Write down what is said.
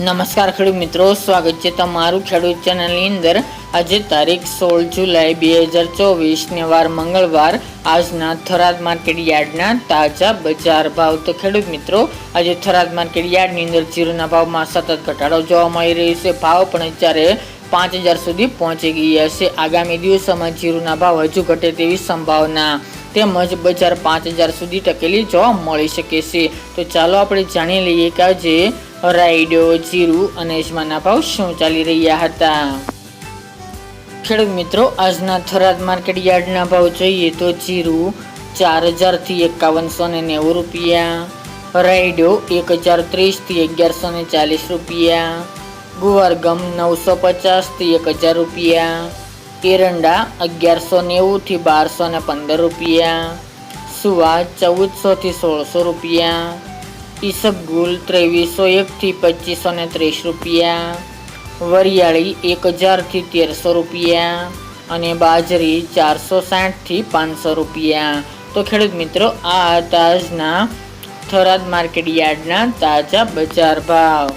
નમસ્કાર ખેડૂત મિત્રો, સ્વાગત છે તમારું ખેડૂત ચેનલની અંદર. આજે તારીખ સોળ જુલાઈ બે હજાર ચોવીસને વાર મંગળવાર. આજના થરાદ માર્કેટ યાર્ડના તાજા બજાર ભાવ. તો ખેડૂત મિત્રો, આજે થરાદ માર્કેટ યાર્ડની અંદર જીરુના ભાવમાં સતત ઘટાડો જોવા મળી રહ્યો છે. ભાવ પણ અત્યારે પાંચ હજાર સુધી પહોંચી ગયા છે. આગામી દિવસોમાં જીરુના ભાવ હજુ ઘટે તેવી સંભાવના. તેમજ બજાર પાંચ હજાર સુધી ટકેલી જોવા મળી શકે છે. તો ચાલો આપણે જાણી લઈએ કે આજે રાયડો, જીરું અને અજમાના ભાવ શું ચાલી રહ્યા હતા? ખેડૂત મિત્રો, આજના થરાદ માર્કેટ યાર્ડના ભાવ જોઈએ તો જીરું ચાર હજારથી એકાવનસો ને નેવું રૂપિયા, રાયડો એક હજાર ત્રીસથી અગિયારસો ને ચાલીસ રૂપિયા, ગુવારગમ નવસો પચાસથી એક હજાર રૂપિયા, એરંડા અગિયારસો નેવુંથી બારસો ને પંદર રૂપિયા, સુવા ચૌદસોથી સોળસો રૂપિયા ઈસબગુલ ત્રેવીસો એકથી પચીસો ને ત્રીસ રૂપિયા. વરિયાળી એક હજારથી તેરસો રૂપિયા. અને બાજરી ચારસો સાઠથી પાંચસો રૂપિયા. તો ખેડૂત મિત્રો, આ હતા આજના થરાદ માર્કેટ યાર્ડના તાજા બજાર ભાવ.